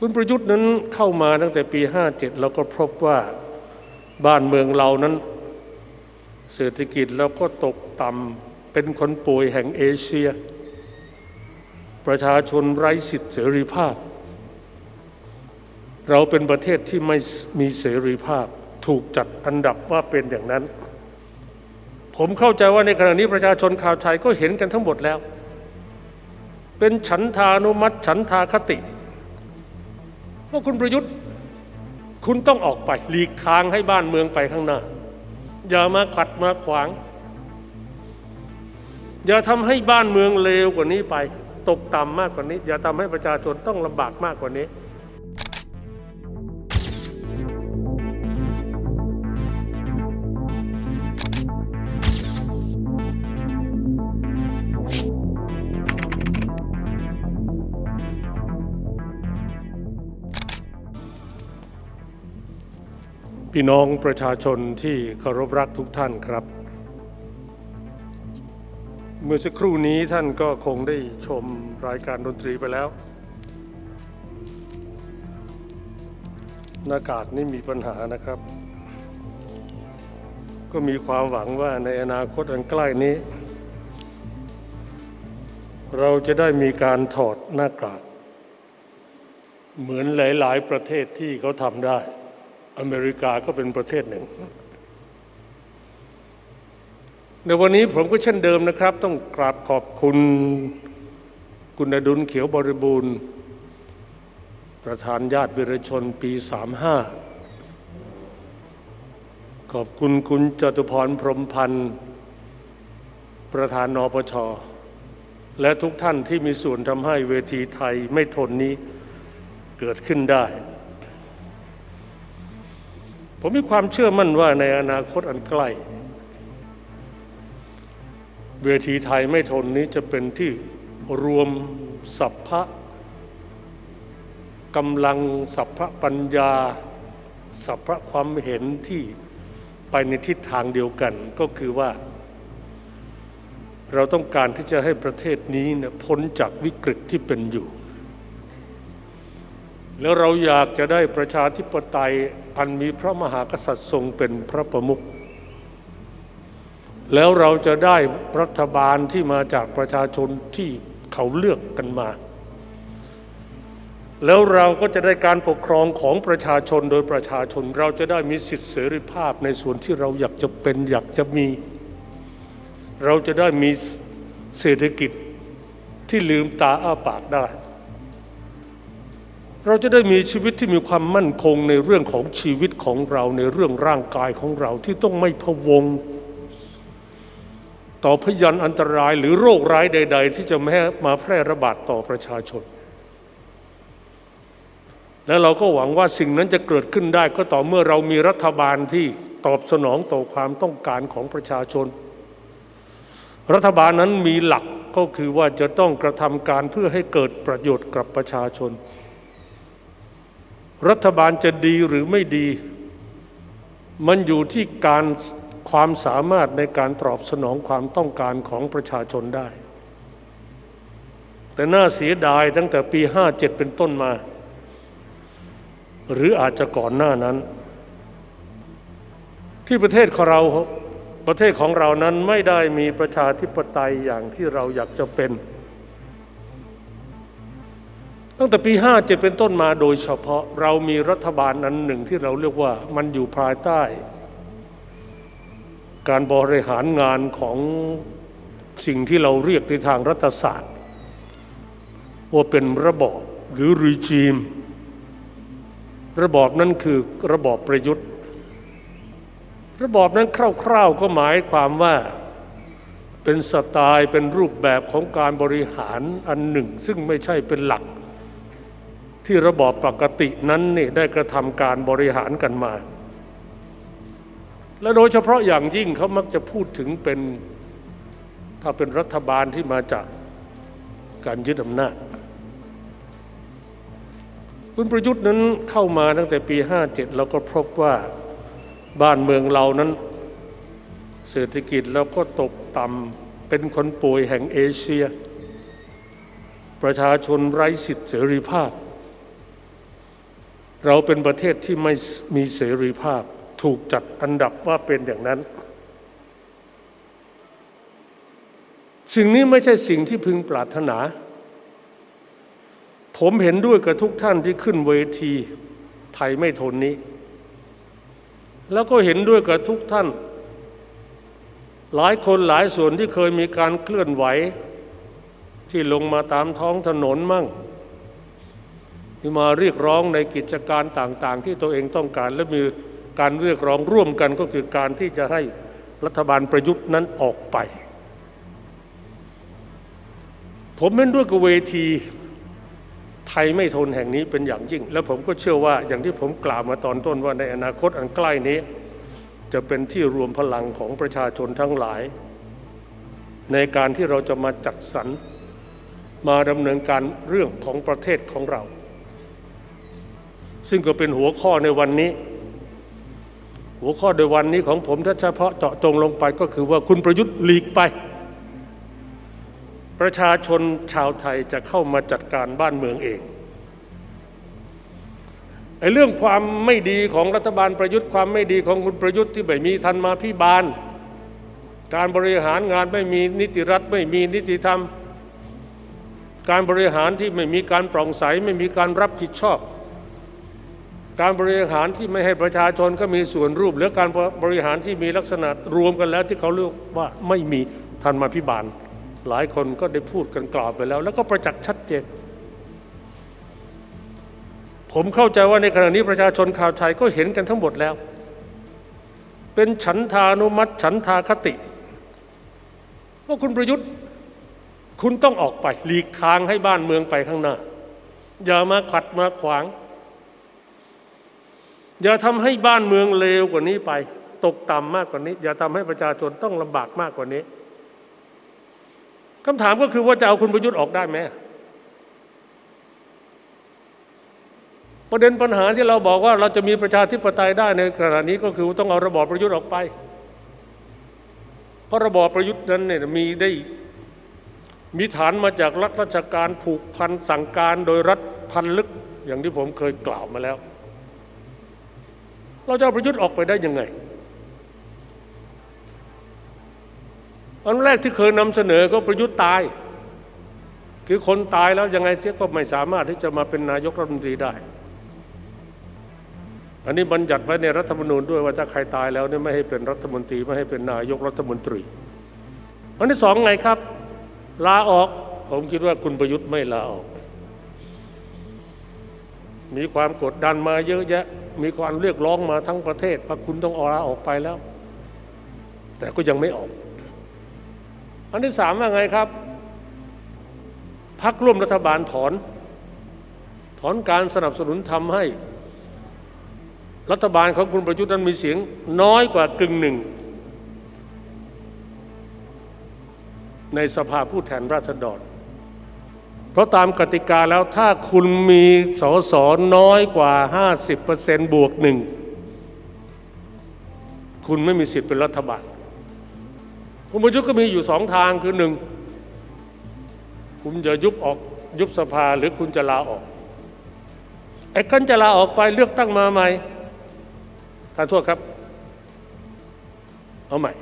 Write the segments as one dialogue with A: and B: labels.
A: คุณประยุทธ์นั้นเข้ามาตั้งแต่ปี 57 เราก็พบว่าบ้านเมืองเรานั้น เศรษฐกิจเราก็ตกต่ำเป็นคนป่วยแห่งเอเชีย ประชาชนไร้สิทธิเสรีภาพ เราเป็นประเทศที่ไม่มีเสรีภาพถูกจัดอันดับว่าเป็นอย่างนั้น ผมเข้าใจว่าในขณะนี้ประชาชนข่าวไทยก็เห็นกันทั้งหมดแล้ว เป็นฉันทานุมัติฉันทาคติ ว่าคุณประยุทธ์ คุณต้องออกไปหลีกทางให้บ้านเมืองไปข้างหน้า อย่ามาขัดมาขวาง อย่าทำให้บ้านเมืองเลวกว่านี้ไป ตกต่ำมากกว่านี้ อย่าทำให้ประชาชนต้องลำบากมากกว่านี้ พี่น้องประชาชนที่เคารพรักทุกท่านครับ เมื่อสักครู่นี้ท่านก็คงได้ชมรายการดนตรีไปแล้ว หน้ากากนี่มีปัญหานะครับ ก็มีความหวังว่าในอนาคตอันใกล้นี้ เราจะได้มีการถอดหน้ากาก เหมือนหลาย ๆ ประเทศที่เขาทำได้ อเมริกาก็เป็นประเทศหนึ่ง ในวันนี้ผมก็เช่นเดิมนะครับ ต้องกราบขอบคุณคุณอดุลเขียวบริบูรณ์ ประธานญาติวิรชนปี 35 ขอบคุณคุณจตุพรพรมพันธ์ ประธานนปชและทุกท่านที่มีส่วนทำให้เวทีไทยไม่ทนนี้เกิดขึ้นได้ ผมมีความเชื่อมั่นว่าในอนาคตอันใกล้ เวทีไทยไม่ทนนี้จะเป็นที่รวมสัพพะกำลังสัพพะปัญญา สัพพะความเห็นที่ไปในทิศทางเดียวกันก็คือว่า เราต้องการที่จะให้ประเทศนี้เนี่ยพ้นจากวิกฤตที่เป็นอยู่ แล้วเราอยากจะได้ประชาธิปไตยอันมีพระมหากษัตริย์ทรงเป็นพระประมุขแล้วเราจะได้รัฐบาลที่มาจากประชาชนที่เขาเลือกกันมา แล้วเราก็จะได้การปกครองของประชาชนโดยประชาชน เราจะได้มีสิทธิเสรีภาพในส่วนที่เราอยากจะเป็นอยากจะมี เราจะได้มีเศรษฐกิจที่ลืมตาอ้าปากได้ เราจะได้มีชีวิตที่มีความมั่นคงในเรื่องของชีวิตของเราในเรื่องร่างกายของเราที่ต้องไม่พะวง ต่อพยันอันตรายหรือโรคร้ายใด ๆ ที่จะแม่มาแพร่ระบาดต่อประชาชน และเราก็หวังว่าสิ่งนั้นจะเกิดขึ้นได้ก็ต่อเมื่อเรามีรัฐบาลที่ตอบสนองต่อความต้องการของประชาชน รัฐบาลนั้นมีหลักก็คือว่าจะต้องกระทำการเพื่อให้เกิดประโยชน์กับประชาชน รัฐบาลจะดีหรือไม่ดี มันอยู่ที่การความสามารถในการตอบสนองความต้องการของประชาชนได้ แต่น่าเสียดายตั้งแต่ปี 57 เป็นต้นมา หรืออาจจะก่อนหน้านั้น ที่ประเทศของเราประเทศของเรานั้นไม่ได้มีประชาธิปไตยอย่างที่เราอยากจะเป็น ตั้งแต่ปี 57 เป็นต้นมาโดยเฉพาะเรามีรัฐบาลนั้นหนึ่งที่เราเรียกว่ามันอยู่ภายใต้ การบริหารงานของสิ่งที่เราเรียกในทางรัฐศาสตร์ ว่าเป็นระบอบหรือรีจีม ระบอบนั้นคือระบอบประยุทธ์ ระบอบนั้นคร่าวๆก็หมายความว่าเป็นสไตล์เป็นรูปแบบของการบริหารอันหนึ่ง ซึ่งไม่ใช่เป็นหลัก ที่ระบอบปกตินั้นนี่ได้กระทำการบริหารกันมา และโดยเฉพาะอย่างยิ่งเขามักจะพูดถึงเป็นถ้าเป็นรัฐบาลที่มาจากการยึดอำนาจ คุณประยุทธ์นั้นเข้ามาตั้งแต่ปี 57เราก็พบว่าบ้านเมืองเรานั้น เศรษฐกิจเราก็ตกต่ำเป็นคนป่วยแห่งเอเชีย ประชาชนไร้สิทธิเสรีภาพ เราเป็นประเทศที่ไม่มีเสรีภาพ ถูกจัดอันดับว่าเป็นอย่างนั้น สิ่งนี้ไม่ใช่สิ่งที่พึงปรารถนา ผมเห็นด้วยกับทุกท่านที่ขึ้นเวทีไทยไม่ทนนี้ แล้วก็เห็นด้วยกับทุกท่าน หลายคนหลายส่วนที่เคยมีการเคลื่อนไหว ที่ลงมาตามท้องถนนมั่ง ที่มาเรียกร้องในกิจการต่างๆ ที่ตัวเองต้องการ และมีการเรียกร้องร่วมกันก็คือการที่จะให้รัฐบาลประยุทธ์นั้นออกไป ผมเห็นด้วยกับเวทีไทยไม่ทนแห่งนี้เป็นอย่างยิ่ง และผมก็เชื่อว่าอย่างที่ผมกล่าวมาตอนต้นว่าในอนาคตอันใกล้นี้ จะเป็นที่รวมพลังของประชาชนทั้งหลาย ในการที่เราจะมาจัดสรรมาดำเนินการเรื่องของประเทศของเรา ซึ่งก็เป็นหัวข้อในวันนี้ หัวข้อในวันนี้ของผมถ้าเฉพาะเจาะจงลงไปก็คือว่าคุณประยุทธ์หลีกไป ประชาชนชาวไทยจะเข้ามาจัดการบ้านเมืองเองไอ้เรื่องความไม่ดีของรัฐบาลประยุทธ์ความไม่ดีของคุณประยุทธ์ที่ไม่มีทันมาพิบาล การบริหารงานไม่มีนิติรัฐไม่มีนิติธรรม การบริหารที่ไม่มีการโปร่งใสไม่มีการรับผิดชอบ การบริหารที่ไม่ให้ประชาชนก็มีส่วนรูปหรือการบริหารที่มีลักษณะรวมกันแล้วที่เขาเรียกว่าไม่มีทันมาพิบาล หลายคนก็ได้พูดกันกล่าวไปแล้ว แล้วก็ประจักษ์ชัดเจน ผมเข้าใจว่าในขณะนี้ประชาชนข่าวไทยก็เห็นกันทั้งหมดแล้ว เป็นฉันทานุมัติฉันทาคติว่าคุณประยุทธ์คุณต้องออกไปหลีกทางให้บ้านเมืองไปข้างหน้า อย่ามาขัดมาขวาง อย่าทำให้บ้านเมืองเลวกว่านี้ไป ตกต่ำมากกว่านี้ อย่าทำให้ประชาชนต้องลำบากมากกว่านี้คำถามก็คือว่าจะเอาคุณประยุทธ์ออกได้ไหมประเด็นปัญหาที่เราบอกว่าเราจะมีประชาธิปไตยได้ในขณะนี้ก็คือต้องเอาระบอบประยุทธ์ออกไป เพราะระบอบประยุทธ์นั้นเนี่ยมีได้มีฐานมาจากรัฐราชการผูกพันสั่งการโดยรัฐพันลึกอย่างที่ผมเคยกล่าวมาแล้ว เราจะเอาประยุทธ์ออกไปได้ยังไง อันแรกที่เคยนำเสนอก็ประยุทธ์ตาย คือคนตายแล้วยังไงเสียก็ไม่สามารถที่จะมาเป็นนายกรัฐมนตรีได้ อันนี้บัญญัติไว้ในรัฐธรรมนูญด้วยว่าถ้าใครตายแล้วเนี่ยไม่ให้เป็นรัฐมนตรีไม่ให้เป็นนายกรัฐมนตรีอันที่สองไงครับ ลาออกผมคิดว่าคุณประยุทธ์ไม่ลาออก มีความกดดันมาเยอะแยะ มีความเรียกร้องมาทั้งประเทศว่าคุณต้องออกลาออกไปแล้ว แต่ก็ยังไม่ออก อันที่สามว่าไงครับพักร่วมรัฐบาลถอน ถอนการสนับสนุนทำให้ รัฐบาลของคุณประยุทธ์นั้นมีเสียงน้อยกว่ากึ่งหนึ่ง ในสภาผู้แทนราษฎร เพราะตามกติกาแล้วถ้าคุณมีสอสอน้อยกว่า 50%บวกหนึ่งคุณไม่มีสิทธิ์เป็นรัฐบาลคุณประยุทธ์ก็มีอยู่สองทางคือหนึ่งคุณจะยุบออกยุบสภาหรือคุณจะลาออกไอ้กันจะลาออกไปเลือกตั้งมาใหม่ท่านโทษครับ เอาใหม่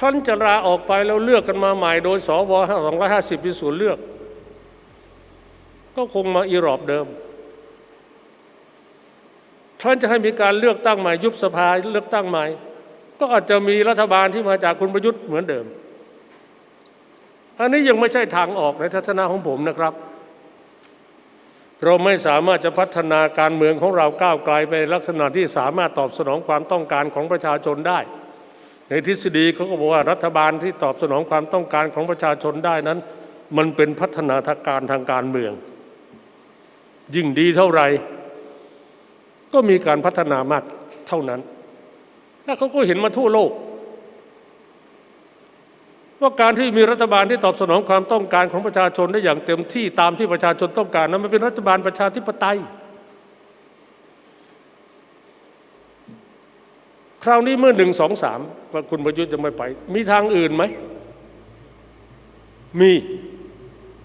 A: ท่านจะลาออกไปแล้วเลือกกันมาใหม่โดยสว250มีส่วนเลือก ก็คงมาอีรอบเดิม ท่านจะให้มีการเลือกตั้งใหม่ ยุบสภาเลือกตั้งใหม่ ก็อาจจะมีรัฐบาลที่มาจากคุณประยุทธ์เหมือนเดิม อันนี้ยังไม่ใช่ทางออกในทัศนะของผมนะครับ เราไม่สามารถจะพัฒนาการเมืองของเราก้าวไกลไปลักษณะที่สามารถตอบสนองความต้องการของประชาชนได้ ในทฤษฎีเขาก็บอกว่ารัฐบาลที่ตอบสนองความต้องการของประชาชนได้นั้น มันเป็นพัฒนาการทางการเมือง ยิ่งดีเท่าไหร่ก็มีการพัฒนามากเท่านั้น และเขาก็เห็นมาทั่วโลก ว่าการที่มีรัฐบาลที่ตอบสนองความต้องการของประชาชนได้อย่างเต็มที่ตามที่ประชาชนต้องการนั้นมันเป็นรัฐบาลประชาธิปไตย คราวนี้เมื่อหนึ่งสองสามว่าคุณประยุทธ์จะไม่ไป มีทางอื่นไหม มี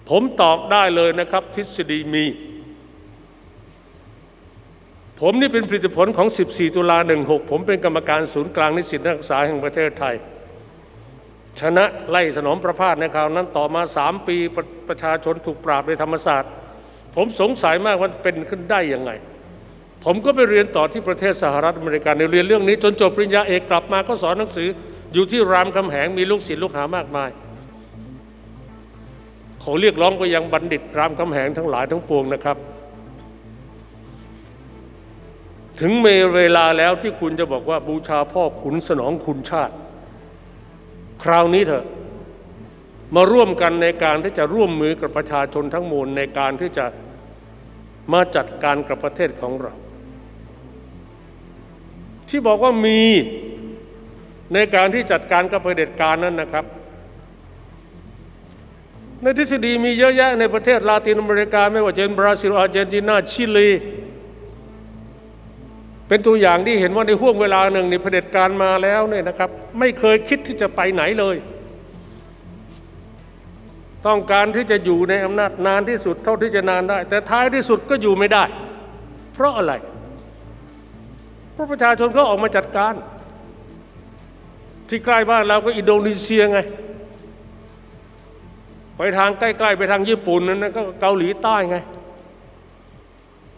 A: ผมตอบได้เลยนะครับ ทฤษฎีมี ผมนี่เป็นผลิตผลของ 14 ตุลา 16 ผมเป็นกรรมการศูนย์กลางนิสิตนักศึกษาแห่งประเทศไทย ชนะไล่ถนอมประพาสในคราวนั้นต่อมา 3 ปีประประชาชนถูกปราบในธรรมศาสตร์ ผมสงสัยมากว่าเป็นขึ้นได้ยังไง ผมก็ไปเรียนต่อที่ประเทศสหรัฐอเมริกาในเรียนเรื่องนี้ จนจบปริญญาเอกกลับมาก็สอนหนังสืออยู่ที่รามคำแหงมีลูกศิษย์ลูกหามากมายเขาเรียกร้องไปยังบัณฑิตรามคำแหงทั้งหลายทั้งปวงนะครับ ถึงเมเวลาแล้วที่คุณจะบอกว่าบูชาพ่อขุนสนองคุณชาติ คราวนี้เถอะมาร่วมกันในการที่จะร่วมมือกับประชาชนทั้งมวลในการที่จะมาจัดการกับประเทศของเรา ที่บอกว่ามีในการที่จัดการกับเผด็จการนั้นนะครับ ในทฤษฎีมีเยอะแยะในประเทศลาตินอเมริกา ไม่ว่าจะเป็นบราซิลอาร์เจนตินาชิลี เป็นตัวอย่างที่เห็นว่าในห่วงเวลาหนึ่งในเผด็จการมาแล้วเนี่ยนะครับ ไม่เคยคิดที่จะไปไหนเลย ต้องการที่จะอยู่ในอำนาจนานที่สุดเท่าที่จะนานได้ แต่ท้ายที่สุดก็อยู่ไม่ได้ เพราะอะไร เพราะประชาชนก็ออกมาจัดการ ที่ใกล้บ้านเราก็อินโดนีเซียไง ไปทางใกล้ๆ ไปทางญี่ปุ่นนั่นนะก็เกาหลีใต้ไง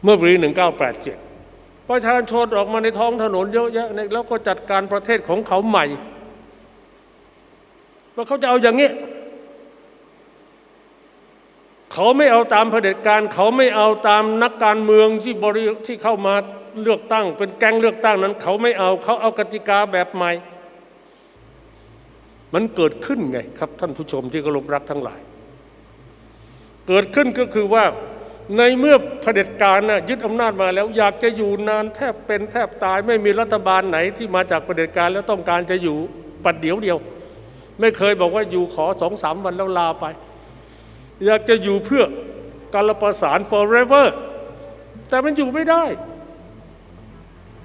A: เมื่อปี1987 ประชาชนออกมาในท้องถนนเยอะแยะนี่แล้วก็จัดการประเทศของเขาใหม่ว่าเขาจะเอาอย่างนี้เขาไม่เอาตามเผด็จการ เขาไม่เอาตามนักการเมืองที่บริที่เข้ามา เลือกตั้ง เป็นแก๊งเลือกตั้งนั้น เขาไม่เอาเขาเอากติกาแบบใหม่ มันเกิดขึ้นไงครับท่านผู้ชมที่เคารพรักทั้งหลาย เกิดขึ้นก็คือว่าในเมื่อเผด็จการน่ะยึดอำนาจมาแล้ว อยากจะอยู่นานแทบเป็นแทบตาย ไม่มีรัฐบาลไหนที่มาจากเผด็จการแล้วต้องการจะอยู่ปัดเดียวเดียว ไม่เคยบอกว่าอยู่ขอสองสามวันแล้วลาไป อยากจะอยู่เพื่อการประสาน forever แต่มันอยู่ไม่ได้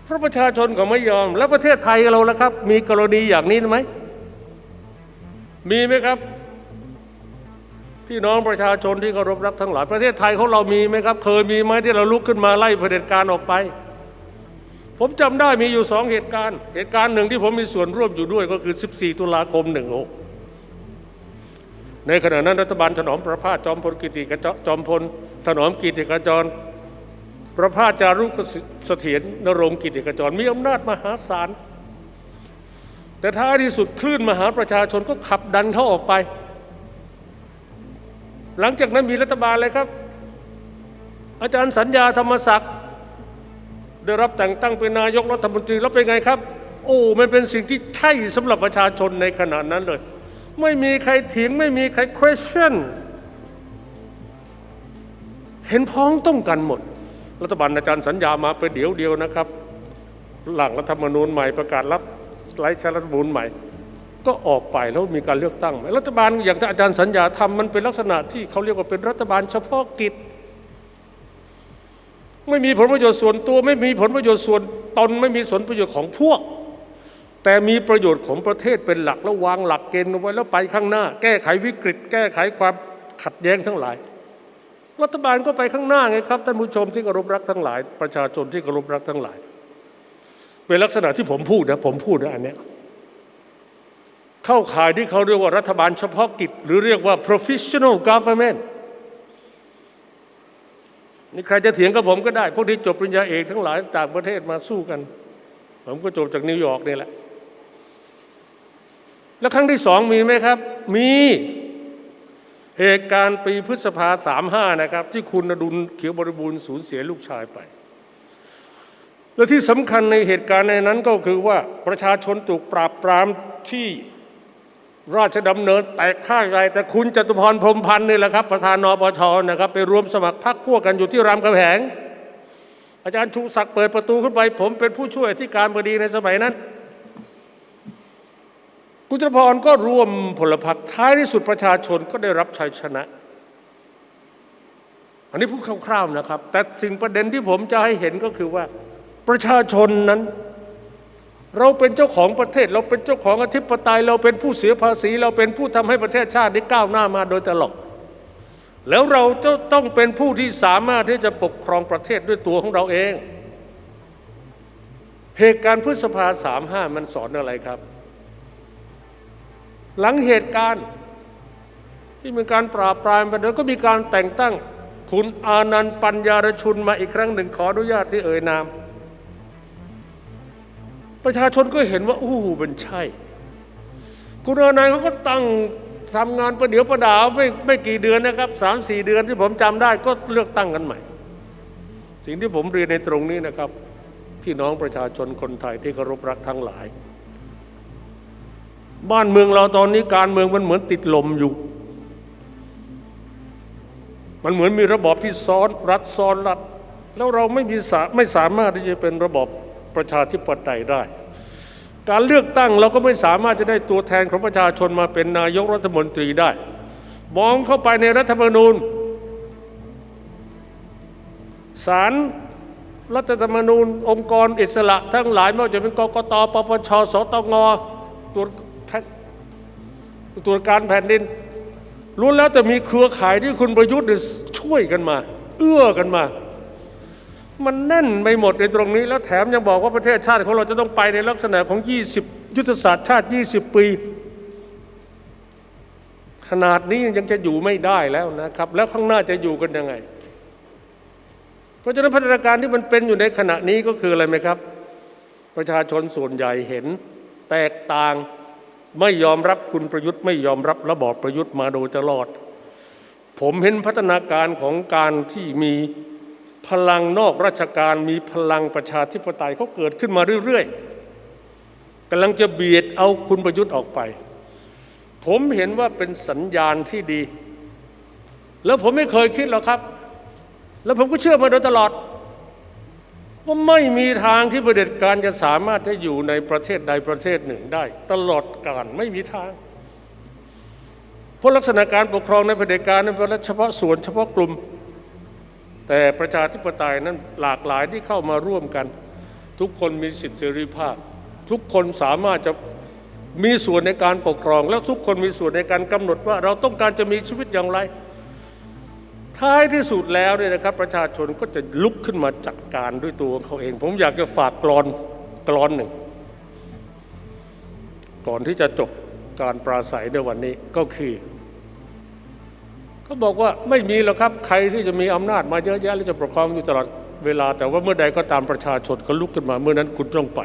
A: เพราะประชาชนเขาไม่ยอม แล้วประเทศไทยเราล่ะครับ มีกรณีอย่างนี้ไหม มีไหมครับ พี่น้องประชาชนที่เคารพรักทั้งหลายประเทศไทยของเรามีไหมครับ เคยมีไหมที่เราลุกขึ้นมาไล่เผด็จการออกไป ผมจำได้มีอยู่สองเหตุการณ์ เหตุการณ์หนึ่งที่ผมมีส่วนร่วมอยู่ด้วยก็คือ 14 ตุลาคม 16 ในขณะนั้นรัฐบาลถนอมประพาสจอมพลกิติกรจอมพลถนอมกิติกระจร ประพาจารุกเสถียรนรงค์กิติกระจรมีอำนาจมหาศาล แต่ท้ายที่สุดคลื่นมหาประชาชนก็ขับดันเขาออกไป หลังจากนั้นมีรัฐบาลเลยครับ อาจารย์สัญญาธรรมศักดิ์ได้รับแต่งตั้งเป็นนายกรัฐมนตรีแล้วเป็นไงครับ โอ้มันเป็นสิ่งที่ใช่สำหรับประชาชนในขณะนั้นเลย ไม่มีใครเถียงไม่มีใคร question เห็นพ้องต้องกันหมด รัฐบาลอาจารย์สัญญามาไปเดี๋ยวเดียวนะครับ หลังรัฐธรรมนูญใหม่ประกาศรับไร้ใช้รัฐธรรมนูญใหม่ ก็ออกไปแล้วมีการเลือกตั้งใหม่รัฐบาลอย่างที่อาจารย์สัญญาทำมันเป็นลักษณะที่เขาเรียกว่าเป็นรัฐบาลเฉพาะกิจ ไม่มีผลประโยชน์ส่วนตัว ไม่มีผลประโยชน์ส่วนตนไม่มีผลประโยชน์ของพวก แต่มีประโยชน์ของประเทศเป็นหลักแล้ววางหลักเกณฑ์เอาไว้แล้วไปข้างหน้า แก้ไขวิกฤต แก้ไขความขัดแย้งทั้งหลาย รัฐบาลก็ไปข้างหน้าไงครับท่านผู้ชมที่เคารพรักทั้งหลาย ประชาชนที่เคารพรักทั้งหลาย เป็นลักษณะที่ผมพูดนะผมพูดนะอันเนี้ยเข้าข่ายที่เขาเรียกว่ารัฐบาลเฉพาะกิจ หรือเรียกว่า professional government นี่ใครจะเถียงกับผมก็ได้ พวกที่จบปริญญาเอกทั้งหลายต่างประเทศมาสู้กัน ผมก็จบจากนิวยอร์กนี่แหละ แล้วครั้งที่สองมีไหมครับ มี เหตุการณ์ปีพฤษภาสามห้านะครับ ที่คุณอดุลเขียวบริบูรณ์สูญเสียลูกชายไป และที่สำคัญในเหตุการณ์ในนั้นก็คือว่าประชาชนถูกปราบปรามที่ราชดำเนินแตกข้างไรแต่คุณจตุพรพรมพันธ์นี่แหละครับ ประธานนปชนะครับ ไปรวมสมัครพรรคพวกกันอยู่ที่รามคำแหง อาจารย์ชูศักดิ์เปิดประตูขึ้นไป ผมเป็นผู้ช่วยที่การบดีในสมัยนั้น คุณจตุพรก็รวมพลพรรคท้ายที่สุดประชาชนก็ได้รับชัยชนะ อันนี้พูดคร่าวๆนะครับ แต่สิ่งประเด็นที่ผมจะให้เห็นก็คือว่า ประชาชนนั้น เราเป็นเจ้าของประเทศ เราเป็นเจ้าของอธิปไตย เราเป็นผู้เสียภาษี เราเป็นผู้ทำให้ประเทศชาติได้ก้าวหน้ามาโดยตลอดแล้วเราจะต้องเป็นผู้ที่สามารถที่จะปกครองประเทศด้วยตัวของเราเอง เหตุการณ์พฤษภาสามห้ามันสอนอะไรครับ หลังเหตุการณ์ที่มีการปราบปรามไปแล้วก็มีการแต่งตั้งคุณอานันต์ปัญญารชุนมาอีกครั้งหนึ่งขออนุญาตที่เอ่ยนาม ประชาชนก็เห็นว่าอู้มันใช่ คุณอานันต์เขาก็ตั้งทำงานประเดี๋ยวประดาวไม่ไม่กี่เดือนนะครับสามสี่เดือนที่ผมจำได้ก็เลือกตั้งกันใหม่ สิ่งที่ผมเรียนในตรงนี้นะครับ ที่น้องประชาชนคนไทยที่เคารพรักทั้งหลาย บ้านเมืองเราตอนนี้การเมืองมันเหมือนติดลมอยู่ มันเหมือนมีระบอบที่ซ้อนรัฐซ้อนรัฐแล้วเราไม่มีสาไม่สามารถที่จะเป็นระบอบประชาธิปไตยได้ การเลือกตั้งเราก็ไม่สามารถจะได้ตัวแทนของประชาชนมาเป็นนายกรัฐมนตรีได้ มองเข้าไปในรัฐธรรมนูญศาลรัฐธรรมนูญองค์กรอิสระทั้งหลายไม่ว่าจะเป็นกกตปปชสตงตรวจ ตรวจการแผ่นดินรู้แล้วแต่มีเครือข่ายที่คุณประยุทธ์ช่วยกันมา เอื้อกันมา มันแน่นไปหมดในตรงนี้ แล้วแถมยังบอกว่าประเทศชาติของเราจะต้องไปในลักษณะของ 20 ยุทธศาสตร์ชาติ 20 ปี ขนาดนี้ยังจะอยู่ไม่ได้แล้วนะครับ แล้วข้างหน้าจะอยู่กันยังไง เพราะฉะนั้นพัฒนาการที่มันเป็นอยู่ในขณะนี้ก็คืออะไรไหมครับ ประชาชนส่วนใหญ่เห็นแตกต่าง ไม่ยอมรับคุณประยุทธ์ไม่ยอมรับระบอบประยุทธ์มาโดยตลอด ผมเห็นพัฒนาการของการที่มีพลังนอกราชการมีพลังประชาธิปไตยเขาเกิดขึ้นมาเรื่อยๆกำลังจะเบียดเอาคุณประยุทธ์ออกไป ผมเห็นว่าเป็นสัญญาณที่ดี แล้วผมไม่เคยคิดหรอกครับ แล้วผมก็เชื่อมาโดยตลอด ว่าไม่มีทางที่ประเผด็จการจะสามารถจะอยู่ในประเทศใดประเทศหนึ่งได้ ตลอดกาลไม่มีทางเพราะลักษณะการปกครองในประเผด็จการนั้นเป็นเฉพาะส่วนเฉพาะกลุ่ม แต่ประชาธิปไตยนั้นหลากหลายที่เข้ามาร่วมกัน ทุกคนมีสิทธิเสรีภาพ ทุกคนสามารถจะมีส่วนในการปกครอง แล้วทุกคนมีส่วนในการกำหนดว่า เราต้องการจะมีชีวิตอย่างไร ท้ายที่สุดแล้วเนี่ยนะครับ ประชาชนก็จะลุกขึ้นมาจัดการด้วยตัวของเขาเอง ผมอยากจะฝากกรอนกรอนหนึ่ง ก่อนที่จะจบการปราศัยในวันนี้ก็คือเขาบอกว่าไม่มีหรอกครับใครที่จะมีอำนาจมาเยอะแยะและจะปกครองอยู่ตลอดเวลา แต่ว่าเมื่อใดก็ตามประชาชนเขาลุกขึ้นมาเมื่อนั้นคุณต้องไป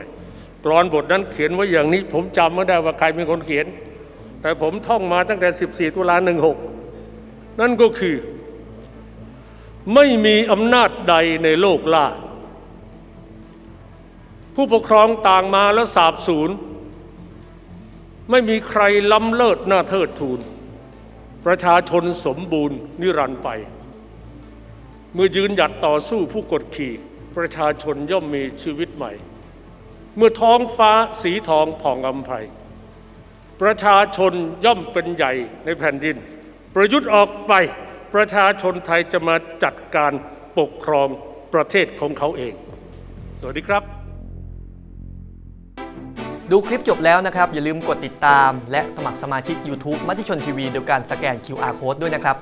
A: กรอนบทนั้นเขียนไว้อย่างนี้ ผมจำไม่ได้ว่าใครเป็นคนเขียน แต่ผมท่องมาตั้งแต่ 14 ตุลา16 นั่นก็คือ ไม่มีอำนาจใดในโลกล่า ผู้ปกครองต่างมาแล้วสาบสูญไม่มีใครล้ำเลิศหน้าเทิดทูน ประชาชนสมบูรณ์นิรันด์ไป เมื่อยืนหยัดต่อสู้ผู้กดขี่ ประชาชนย่อมมีชีวิตใหม่ เมื่อท้องฟ้าสีทองผ่องอำไพประชาชนย่อมเป็นใหญ่ในแผ่นดิน ประยุทธ์ออกไป ประชาชนไทยจะมาจัดการปกครองประเทศของเขาเอง สวัสดีครับ
B: ดูคลิปจบแล้วนะครับ อย่าลืมกดติดตาม และสมัครสมาชิก YouTube มติชนทีวีโดยการสแกน QR Code ด้วยนะครับ